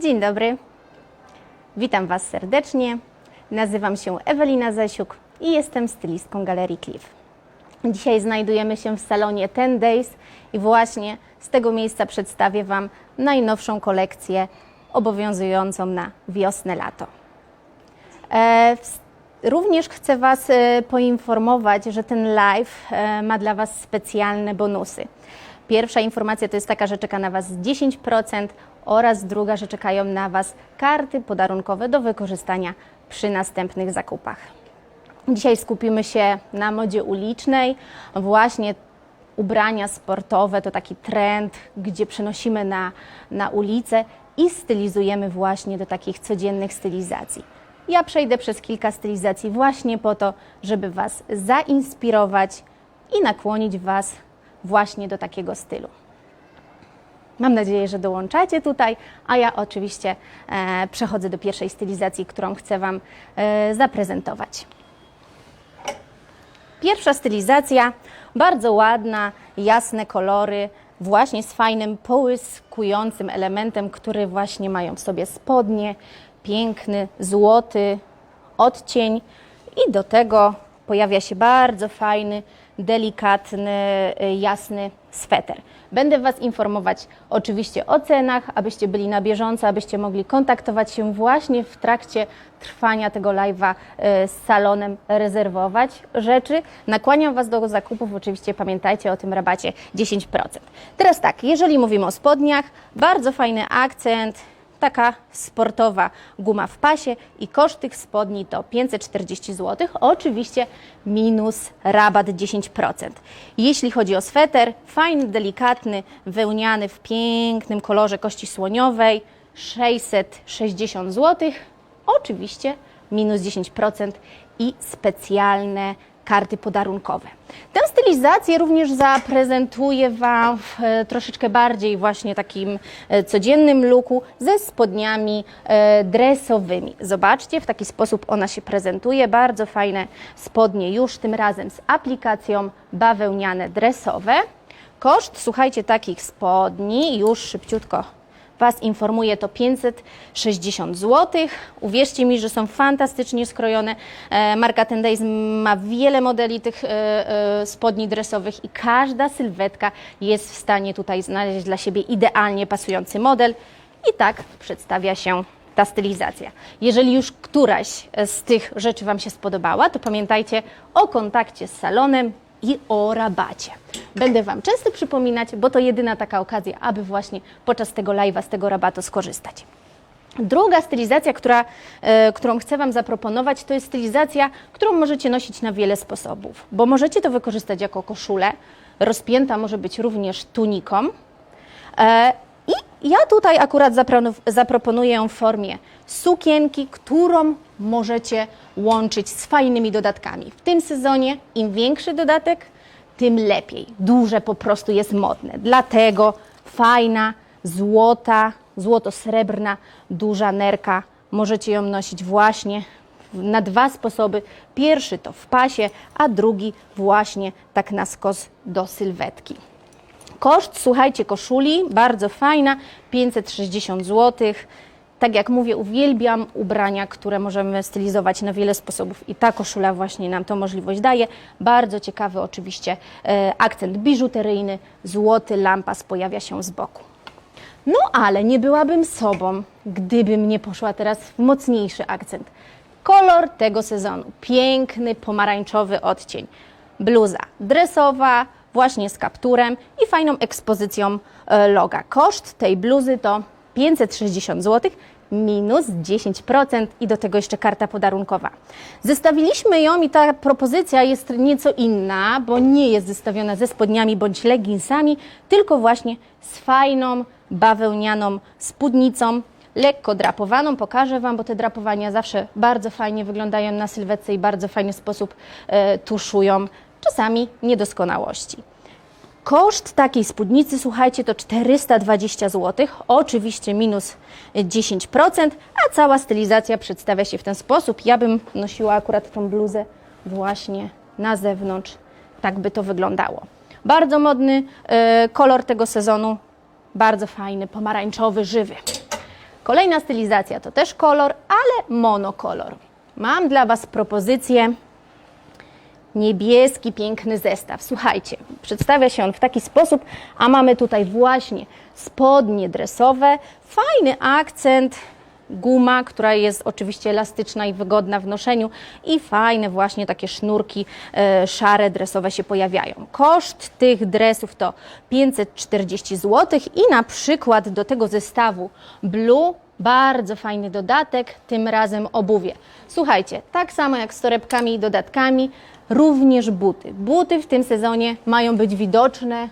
Dzień dobry. Witam Was serdecznie. Nazywam się Ewelina Zasiuk i jestem stylistką Galerii Cliff. Dzisiaj znajdujemy się w salonie 10 Days i właśnie z tego miejsca przedstawię Wam najnowszą kolekcję obowiązującą na wiosnę-lato. E, Również chcę Was e, poinformować, że ten live e, ma dla Was specjalne bonusy. Pierwsza informacja to jest taka, że czeka na Was 10% oraz druga, że czekają na Was karty podarunkowe do wykorzystania przy następnych zakupach. Dzisiaj skupimy się na modzie ulicznej, właśnie ubrania sportowe to taki trend, gdzie przenosimy na, na ulicę i stylizujemy właśnie do takich codziennych stylizacji. Ja przejdę przez kilka stylizacji właśnie po to, żeby Was zainspirować i nakłonić Was właśnie do takiego stylu. Mam nadzieję, że dołączacie tutaj, a ja oczywiście e, przechodzę do pierwszej stylizacji, którą chcę Wam e, zaprezentować. Pierwsza stylizacja, bardzo ładna, jasne kolory, właśnie z fajnym, połyskującym elementem, który właśnie mają w sobie spodnie, piękny, złoty odcień i do tego pojawia się bardzo fajny, delikatny, y, jasny sweter. Będę Was informować oczywiście o cenach, abyście byli na bieżąco, abyście mogli kontaktować się właśnie w trakcie trwania tego live'a y, z salonem, rezerwować rzeczy. Nakłaniam Was do zakupów, oczywiście pamiętajcie o tym rabacie 10%. Teraz tak, jeżeli mówimy o spodniach, bardzo fajny akcent, taka sportowa guma w pasie i koszt tych spodni to 540 zł, oczywiście minus rabat 10%. Jeśli chodzi o sweter, fajny, delikatny, wełniany w pięknym kolorze kości słoniowej, 660 zł, oczywiście minus 10% i specjalne karty podarunkowe. Tę stylizację również zaprezentuję Wam w e, troszeczkę bardziej właśnie takim e, codziennym looku ze spodniami e, dresowymi. Zobaczcie, w taki sposób ona się prezentuje. Bardzo fajne spodnie już tym razem z aplikacją bawełniane dresowe. Koszt, słuchajcie, takich spodni już szybciutko Was informuję, to 560 zł. Uwierzcie mi, że są fantastycznie skrojone. E, Marka Ten Days ma wiele modeli tych e, e, spodni dresowych i każda sylwetka jest w stanie tutaj znaleźć dla siebie idealnie pasujący model. I tak przedstawia się ta stylizacja. Jeżeli już któraś z tych rzeczy Wam się spodobała, to pamiętajcie o kontakcie z salonem i o rabacie. Będę Wam często przypominać, bo to jedyna taka okazja, aby właśnie podczas tego live'a z tego rabatu skorzystać. Druga stylizacja, która, e, którą chcę Wam zaproponować, to jest stylizacja, którą możecie nosić na wiele sposobów, bo możecie to wykorzystać jako koszulę, rozpięta może być również tuniką. E, I ja tutaj akurat zapro- zaproponuję ją w formie sukienki, którą możecie łączyć z fajnymi dodatkami. W tym sezonie im większy dodatek, tym lepiej. Duże po prostu jest modne. Dlatego fajna, złota, złoto-srebrna, duża nerka. Możecie ją nosić właśnie na dwa sposoby. Pierwszy to w pasie, a drugi właśnie tak na skos do sylwetki. Koszt, słuchajcie, koszuli, bardzo fajna, 560 zł. Tak jak mówię, uwielbiam ubrania, które możemy stylizować na wiele sposobów i ta koszula właśnie nam tą możliwość daje. Bardzo ciekawy oczywiście e, akcent biżuteryjny, złoty lampas pojawia się z boku. No ale nie byłabym sobą, gdybym nie poszła teraz w mocniejszy akcent. Kolor tego sezonu, piękny pomarańczowy odcień. Bluza dresowa, właśnie z kapturem i fajną ekspozycją e, loga. Koszt tej bluzy to 560 zł minus 10% i do tego jeszcze karta podarunkowa. Zestawiliśmy ją i ta propozycja jest nieco inna, bo nie jest zestawiona ze spodniami bądź leginsami, tylko właśnie z fajną bawełnianą spódnicą, lekko drapowaną. Pokażę Wam, bo te drapowania zawsze bardzo fajnie wyglądają na sylwetce i bardzo fajny sposób e, tuszują czasami niedoskonałości. Koszt takiej spódnicy, słuchajcie, to 420 zł, oczywiście minus 10%, a cała stylizacja przedstawia się w ten sposób. Ja bym nosiła akurat tą bluzę właśnie na zewnątrz, tak by to wyglądało. Bardzo modny e, kolor tego sezonu, bardzo fajny, pomarańczowy, żywy. Kolejna stylizacja to też kolor, ale monokolor. Mam dla Was propozycję niebieski, piękny zestaw. Słuchajcie, przedstawia się on w taki sposób, a mamy tutaj właśnie spodnie dresowe, fajny akcent, guma, która jest oczywiście elastyczna i wygodna w noszeniu i fajne właśnie takie sznurki e, szare dresowe się pojawiają. Koszt tych dresów to 540 zł i na przykład do tego zestawu Blue bardzo fajny dodatek, tym razem obuwie. Słuchajcie, tak samo jak z torebkami i dodatkami, również buty. Buty w tym sezonie mają być widoczne,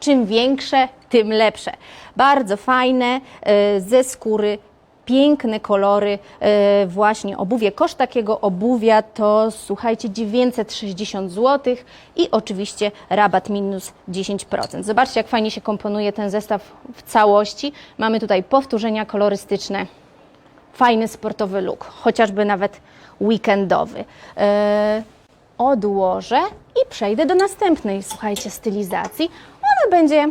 czym większe, tym lepsze. Bardzo fajne, e, ze skóry, piękne kolory, e, właśnie obuwie. Koszt takiego obuwia to, słuchajcie, 960 zł i oczywiście rabat minus 10%. Zobaczcie, jak fajnie się komponuje ten zestaw w całości. Mamy tutaj powtórzenia kolorystyczne, fajny sportowy look, chociażby nawet weekendowy. E, odłożę i przejdę do następnej, słuchajcie, stylizacji. Ona będzie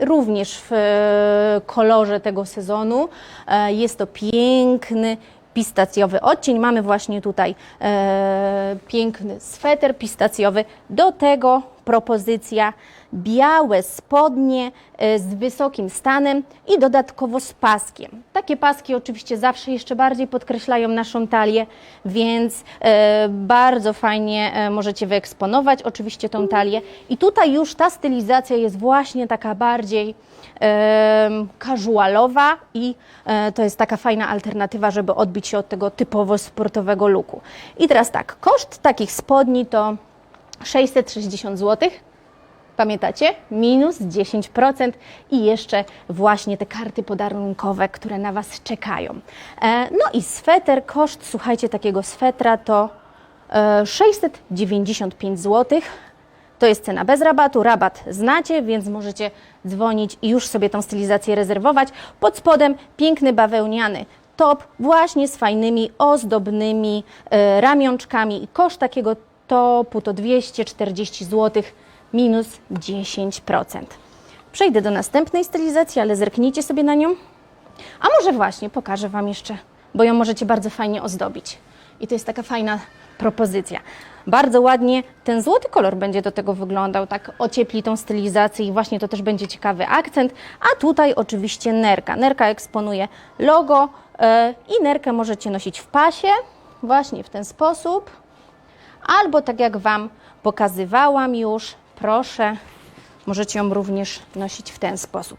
również w e, kolorze tego sezonu. E, Jest to piękny pistacjowy odcień. Mamy właśnie tutaj e, piękny sweter pistacjowy. Do tego propozycja białe spodnie e, z wysokim stanem i dodatkowo z paskiem. Takie paski oczywiście zawsze jeszcze bardziej podkreślają naszą talię, więc e, bardzo fajnie e, możecie wyeksponować oczywiście tą talię. I tutaj już ta stylizacja jest właśnie taka bardziej casualowa i to jest taka fajna alternatywa, żeby odbić się od tego typowo sportowego looku. I teraz tak, koszt takich spodni to 660 zł. Pamiętacie? Minus 10% i jeszcze właśnie te karty podarunkowe, które na Was czekają. E, no i sweter, koszt, słuchajcie, takiego swetra to e, 695 zł. To jest cena bez rabatu. Rabat znacie, więc możecie dzwonić i już sobie tą stylizację rezerwować. Pod spodem piękny bawełniany top, właśnie z fajnymi, ozdobnymi e, ramionczkami. I koszt takiego topu to 240 zł minus 10%. Przejdę do następnej stylizacji, ale zerknijcie sobie na nią. A może właśnie pokażę Wam jeszcze, bo ją możecie bardzo fajnie ozdobić. I to jest taka fajna propozycja. Bardzo ładnie ten złoty kolor będzie do tego wyglądał, tak ociepli tą stylizację i właśnie to też będzie ciekawy akcent. A tutaj oczywiście nerka. Nerka eksponuje logo e, i nerkę możecie nosić w pasie, właśnie w ten sposób. Albo tak jak Wam pokazywałam już, proszę, możecie ją również nosić w ten sposób.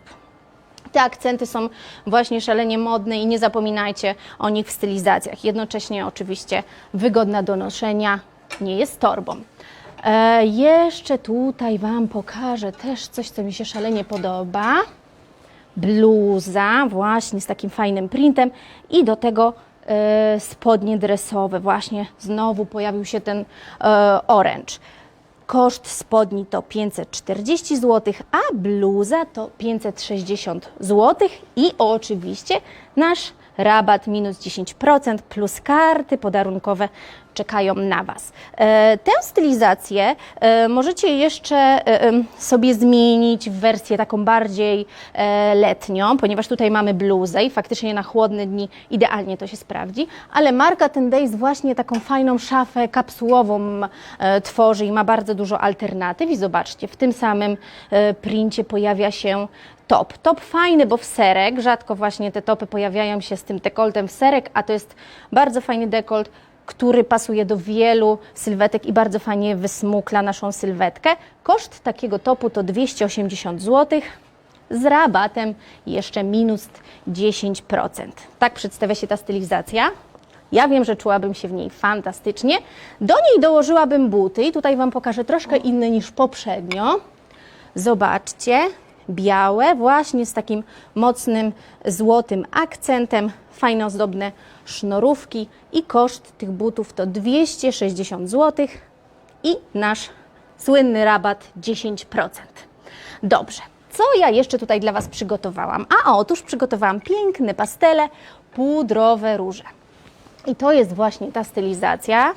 Te akcenty są właśnie szalenie modne i nie zapominajcie o nich w stylizacjach. Jednocześnie oczywiście wygodna do noszenia, nie jest torbą. E, jeszcze tutaj Wam pokażę też coś, co mi się szalenie podoba. Bluza właśnie z takim fajnym printem i do tego e, spodnie dresowe. Właśnie znowu pojawił się ten e, orange. Koszt spodni to 540 zł, a bluza to 560 zł i oczywiście nasz rabat minus 10% plus karty podarunkowe czekają na Was. E, Tę stylizację e, możecie jeszcze e, sobie zmienić w wersję taką bardziej letnią, ponieważ tutaj mamy bluzę i faktycznie na chłodne dni idealnie to się sprawdzi, ale marka Ten Days właśnie taką fajną szafę kapsułową tworzy i ma bardzo dużo alternatyw i zobaczcie, w tym samym princie pojawia się top. Top fajny, bo w serek, rzadko właśnie te topy pojawiają się z tym dekoltem w serek, a to jest bardzo fajny dekolt, który pasuje do wielu sylwetek i bardzo fajnie wysmukla naszą sylwetkę. Koszt takiego topu to 280 zł z rabatem jeszcze minus 10%. Tak przedstawia się ta stylizacja. Ja wiem, że czułabym się w niej fantastycznie. Do niej dołożyłabym buty i tutaj Wam pokażę troszkę inne niż poprzednio. Zobaczcie, białe, właśnie z takim mocnym złotym akcentem, fajne ozdobne sznurówki i koszt tych butów to 260 zł i nasz słynny rabat 10%. Dobrze, co ja jeszcze tutaj dla Was przygotowałam? A otóż przygotowałam piękne pastele, pudrowe róże. I to jest właśnie ta stylizacja.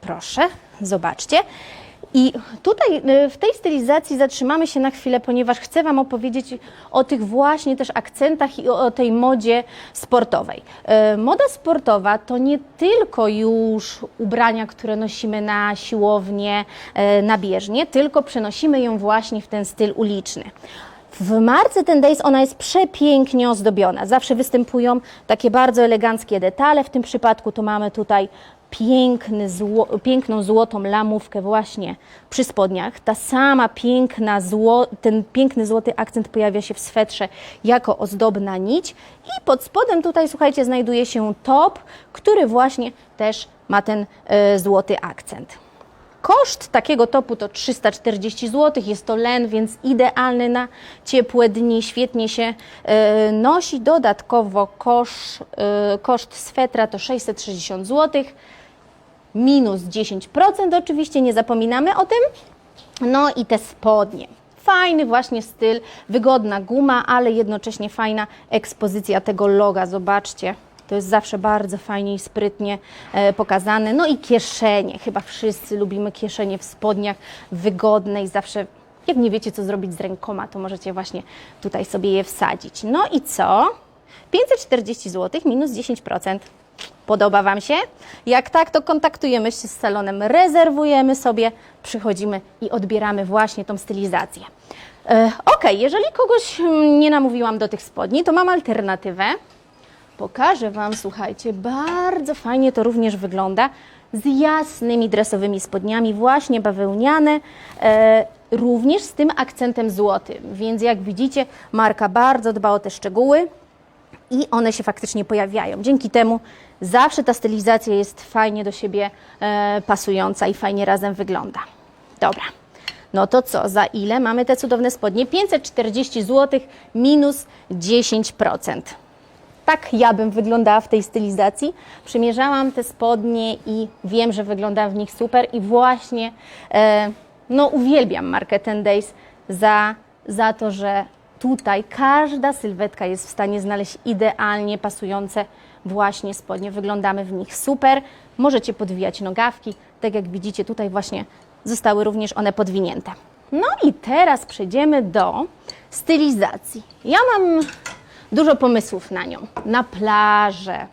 Proszę, zobaczcie. I tutaj y, w tej stylizacji zatrzymamy się na chwilę, ponieważ chcę Wam opowiedzieć o tych właśnie też akcentach i o, tej modzie sportowej. Y, Moda sportowa to nie tylko już ubrania, które nosimy na siłownię, y, na bieżnię, tylko przenosimy ją właśnie w ten styl uliczny. W marce Ten Days ona jest przepięknie ozdobiona. Zawsze występują takie bardzo eleganckie detale. W tym przypadku to mamy tutaj piękny zło, piękną złotą lamówkę właśnie przy spodniach. Ta sama piękna zło, ten piękny złoty akcent pojawia się w swetrze jako ozdobna nić. I pod spodem tutaj, słuchajcie, znajduje się top, który właśnie też ma ten e, złoty akcent. Koszt takiego topu to 340 zł. Jest to len, więc idealny na ciepłe dni, świetnie się e, nosi. Dodatkowo kosz, e, koszt swetra to 660 zł. Minus 10% oczywiście, nie zapominamy o tym. No i te spodnie. Fajny właśnie styl, wygodna guma, ale jednocześnie fajna ekspozycja tego loga. Zobaczcie, to jest zawsze bardzo fajnie i sprytnie e, pokazane. No i kieszenie. Chyba wszyscy lubimy kieszenie w spodniach, wygodne i zawsze, jak nie wiecie, co zrobić z rękoma, to możecie właśnie tutaj sobie je wsadzić. No i co? 540 zł minus 10%. Podoba Wam się? Jak tak, to kontaktujemy się z salonem, rezerwujemy sobie, przychodzimy i odbieramy właśnie tą stylizację. E, ok, jeżeli kogoś mm, nie namówiłam do tych spodni, to mam alternatywę. Pokażę Wam, słuchajcie, bardzo fajnie to również wygląda z jasnymi dresowymi spodniami, właśnie bawełniane, e, również z tym akcentem złotym. Więc jak widzicie, marka bardzo dba o te szczegóły i one się faktycznie pojawiają. Dzięki temu zawsze ta stylizacja jest fajnie do siebie e, pasująca i fajnie razem wygląda. Dobra. No to co, za ile mamy te cudowne spodnie? 540 zł minus 10%. Tak ja bym wyglądała w tej stylizacji. Przymierzałam te spodnie i wiem, że wyglądam w nich super i właśnie e, no, uwielbiam markę Ten Days za, za to, że tutaj każda sylwetka jest w stanie znaleźć idealnie pasujące właśnie spodnie. Wyglądamy w nich super. Możecie podwijać nogawki. Tak jak widzicie, tutaj właśnie zostały również one podwinięte. No i teraz przejdziemy do stylizacji. Ja mam dużo pomysłów na nią. Na plażę,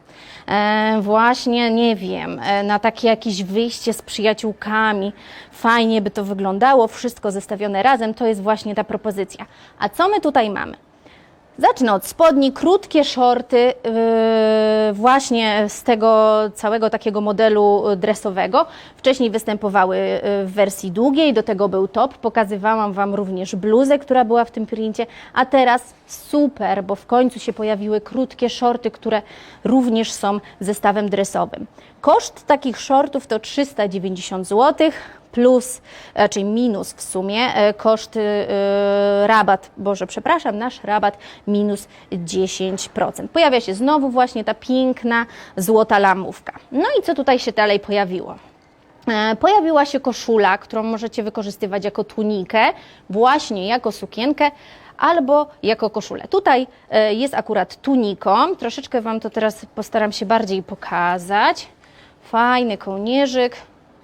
właśnie, nie wiem, e, na takie jakieś wyjście z przyjaciółkami. Fajnie by to wyglądało, wszystko zestawione razem, to jest właśnie ta propozycja. A co my tutaj mamy? Zacznę od spodni, krótkie shorty, yy, właśnie z tego całego takiego modelu dresowego. Wcześniej występowały yy, w wersji długiej, do tego był top. Pokazywałam Wam również bluzę, która była w tym princie, a teraz super, bo w końcu się pojawiły krótkie shorty, które również są zestawem dresowym. Koszt takich shortów to 390 zł plus, czyli minus w sumie, e, koszt e, rabat, Boże, przepraszam, nasz rabat minus 10%. Pojawia się znowu właśnie ta piękna złota lamówka. No i co tutaj się dalej pojawiło? E, Pojawiła się koszula, którą możecie wykorzystywać jako tunikę, właśnie jako sukienkę albo jako koszulę. Tutaj jest akurat tuniką, troszeczkę Wam to teraz postaram się bardziej pokazać. Fajny kołnierzyk,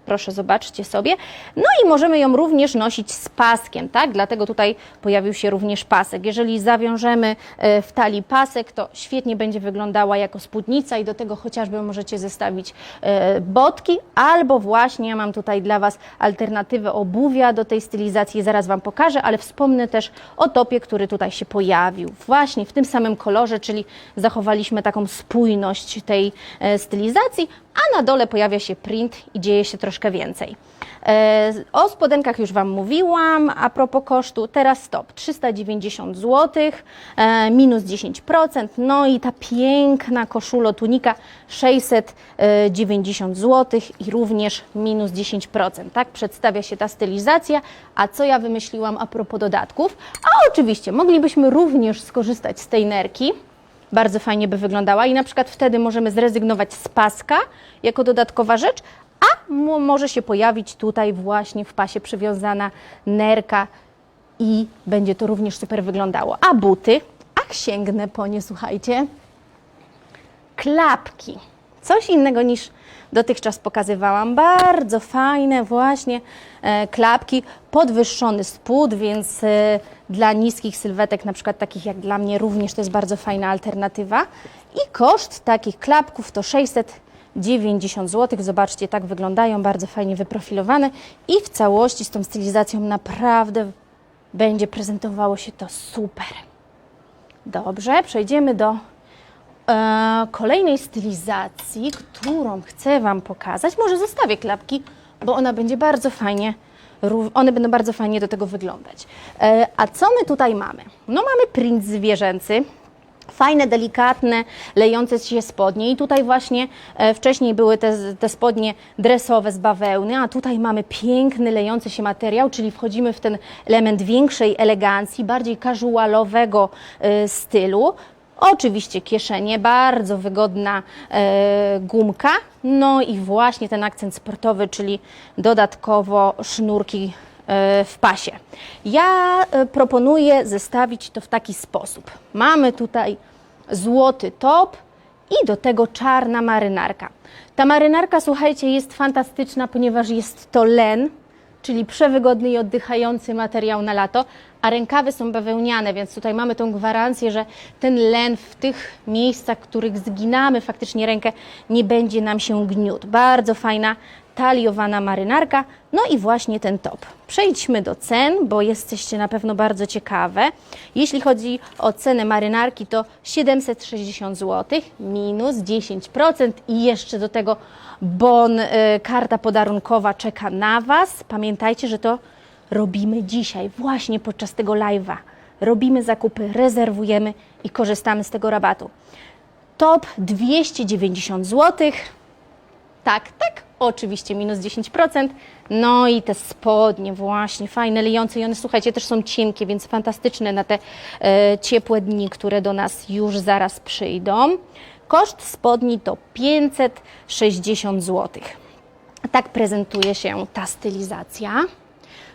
proszę zobaczcie sobie. No i możemy ją również nosić z paskiem, tak? Dlatego tutaj pojawił się również pasek. Jeżeli zawiążemy e, w talii pasek, to świetnie będzie wyglądała jako spódnica i do tego chociażby możecie zestawić e, botki, albo właśnie ja mam tutaj dla Was alternatywę obuwia do tej stylizacji, zaraz Wam pokażę, ale wspomnę też o topie, który tutaj się pojawił. Właśnie w tym samym kolorze, czyli zachowaliśmy taką spójność tej e, stylizacji, a na dole pojawia się print i dzieje się troszkę więcej. E, O spodenkach już Wam mówiłam, a propos kosztu, teraz stop, 390 zł, e, minus 10%, no i ta piękna koszulo tunika 690 zł i również minus 10%, tak przedstawia się ta stylizacja, a co ja wymyśliłam a propos dodatków, a oczywiście moglibyśmy również skorzystać z tej nerki, bardzo fajnie by wyglądała i na przykład wtedy możemy zrezygnować z paska jako dodatkowa rzecz, a mo- może się pojawić tutaj właśnie w pasie przywiązana nerka i będzie to również super wyglądało. A buty, ach sięgnę po nie, słuchajcie, klapki. Coś innego niż dotychczas pokazywałam. Bardzo fajne właśnie e, klapki, podwyższony spód, więc e, dla niskich sylwetek, na przykład takich jak dla mnie, również to jest bardzo fajna alternatywa. I koszt takich klapków to 690 zł. Zobaczcie, tak wyglądają, bardzo fajnie wyprofilowane i w całości z tą stylizacją naprawdę będzie prezentowało się to super. Dobrze, przejdziemy do kolejnej stylizacji, którą chcę Wam pokazać. Może zostawię klapki, bo ona będzie bardzo fajnie, one będą bardzo fajnie do tego wyglądać. E, a co my tutaj mamy? No mamy print zwierzęcy, fajne, delikatne, lejące się spodnie. I tutaj właśnie e, wcześniej były te, te spodnie dresowe z bawełny, a tutaj mamy piękny, lejący się materiał, czyli wchodzimy w ten element większej elegancji, bardziej casualowego e, stylu. Oczywiście kieszenie, bardzo wygodna e, gumka, no i właśnie ten akcent sportowy, czyli dodatkowo sznurki e, w pasie. Ja e, proponuję zestawić to w taki sposób. Mamy tutaj złoty top i do tego czarna marynarka. Ta marynarka, słuchajcie, jest fantastyczna, ponieważ jest to len, czyli przewygodny i oddychający materiał na lato, a rękawy są bawełniane, więc tutaj mamy tą gwarancję, że ten len w tych miejscach, w których zginamy faktycznie rękę, nie będzie nam się gniótł. Bardzo fajna taliowana marynarka, no i właśnie ten top. Przejdźmy do cen, bo jesteście na pewno bardzo ciekawe. Jeśli chodzi o cenę marynarki, to 760 zł minus 10% i jeszcze do tego bon, y, karta podarunkowa czeka na Was. Pamiętajcie, że to robimy dzisiaj, właśnie podczas tego live'a. Robimy zakupy, rezerwujemy i korzystamy z tego rabatu. Top 290 zł. Tak, tak, oczywiście minus 10%. No i te spodnie właśnie, fajne, lejące i one, słuchajcie, też są cienkie, więc fantastyczne na te e, ciepłe dni, które do nas już zaraz przyjdą. Koszt spodni to 560 zł. Tak prezentuje się ta stylizacja.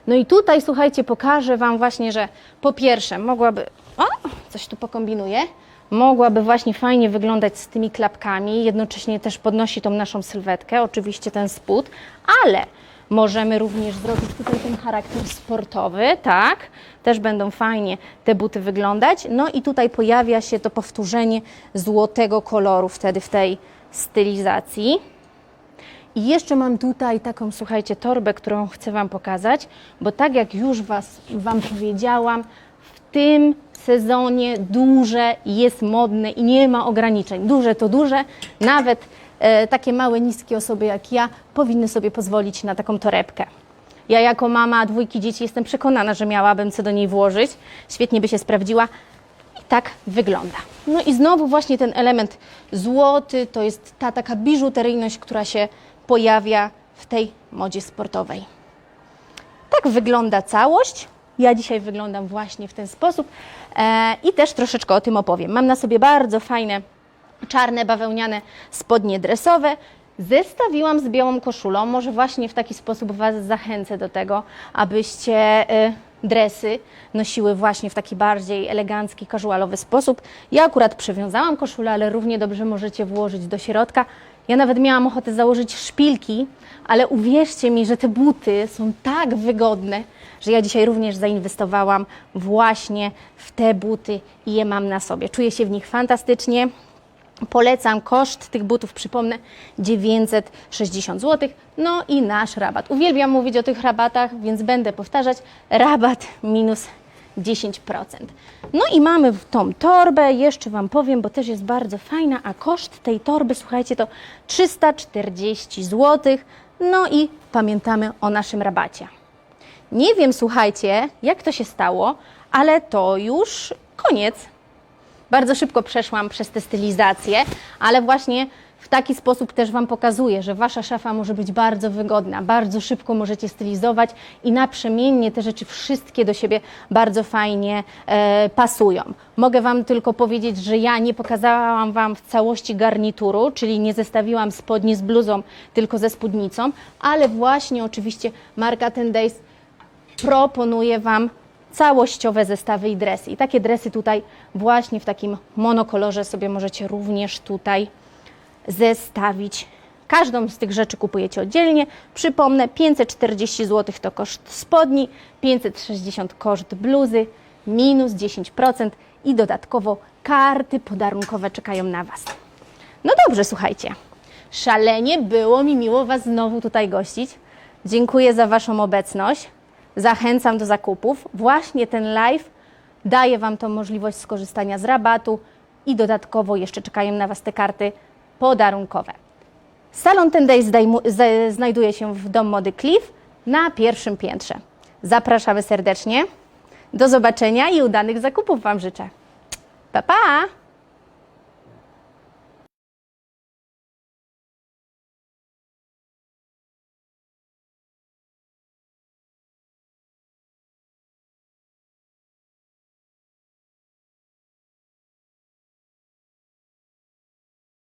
No i tutaj, słuchajcie, pokażę Wam właśnie, że po pierwsze mogłaby... O, coś tu pokombinuję. Mogłaby właśnie fajnie wyglądać z tymi klapkami, jednocześnie też podnosi tą naszą sylwetkę, oczywiście ten spód, ale możemy również zrobić tutaj ten charakter sportowy, tak? Też będą fajnie te buty wyglądać. No i tutaj pojawia się to powtórzenie złotego koloru wtedy w tej stylizacji. I jeszcze mam tutaj taką, słuchajcie, torbę, którą chcę Wam pokazać, bo tak jak już was, Wam powiedziałam, tym sezonie duże jest modne i nie ma ograniczeń. Duże to duże, nawet e, takie małe, niskie osoby jak ja powinny sobie pozwolić na taką torebkę. Ja jako mama dwójki dzieci jestem przekonana, że miałabym co do niej włożyć. Świetnie by się sprawdziła. I tak wygląda. No i znowu właśnie ten element złoty to jest ta taka biżuteryjność, która się pojawia w tej modzie sportowej. Tak wygląda całość. Ja dzisiaj wyglądam właśnie w ten sposób e, i też troszeczkę o tym opowiem. Mam na sobie bardzo fajne czarne bawełniane spodnie dresowe. Zestawiłam z białą koszulą. Może właśnie w taki sposób Was zachęcę do tego, abyście y, dresy nosiły właśnie w taki bardziej elegancki, casualowy sposób. Ja akurat przywiązałam koszulę, ale równie dobrze możecie włożyć do środka. Ja nawet miałam ochotę założyć szpilki, ale uwierzcie mi, że te buty są tak wygodne, że ja dzisiaj również zainwestowałam właśnie w te buty i je mam na sobie. Czuję się w nich fantastycznie. Polecam koszt tych butów, przypomnę, 960 zł. No i nasz rabat. Uwielbiam mówić o tych rabatach, więc będę powtarzać. Rabat minus 10%. No i mamy tą torbę, jeszcze Wam powiem, bo też jest bardzo fajna, a koszt tej torby, słuchajcie, to 340 zł. No i pamiętamy o naszym rabacie. Nie wiem, słuchajcie, jak to się stało, ale to już koniec. Bardzo szybko przeszłam przez te stylizacje, ale właśnie w taki sposób też Wam pokazuję, że Wasza szafa może być bardzo wygodna, bardzo szybko możecie stylizować i naprzemiennie te rzeczy wszystkie do siebie bardzo fajnie e, pasują. Mogę Wam tylko powiedzieć, że ja nie pokazałam Wam w całości garnituru, czyli nie zestawiłam spodni z bluzą, tylko ze spódnicą, ale właśnie oczywiście marka Ten Days proponuję Wam całościowe zestawy i dresy. I takie dresy tutaj właśnie w takim monokolorze sobie możecie również tutaj zestawić. Każdą z tych rzeczy kupujecie oddzielnie. Przypomnę, 540 zł to koszt spodni, 560 koszt bluzy, minus 10% i dodatkowo karty podarunkowe czekają na Was. No dobrze, słuchajcie. Szalenie było mi miło Was znowu tutaj gościć. Dziękuję za Waszą obecność. Zachęcam do zakupów. Właśnie ten live daje Wam tą możliwość skorzystania z rabatu i dodatkowo jeszcze czekają na Was te karty podarunkowe. Salon Ten z- znajduje się w Dom Mody Cliff na pierwszym piętrze. Zapraszamy serdecznie. Do zobaczenia i udanych zakupów Wam życzę. Pa, pa!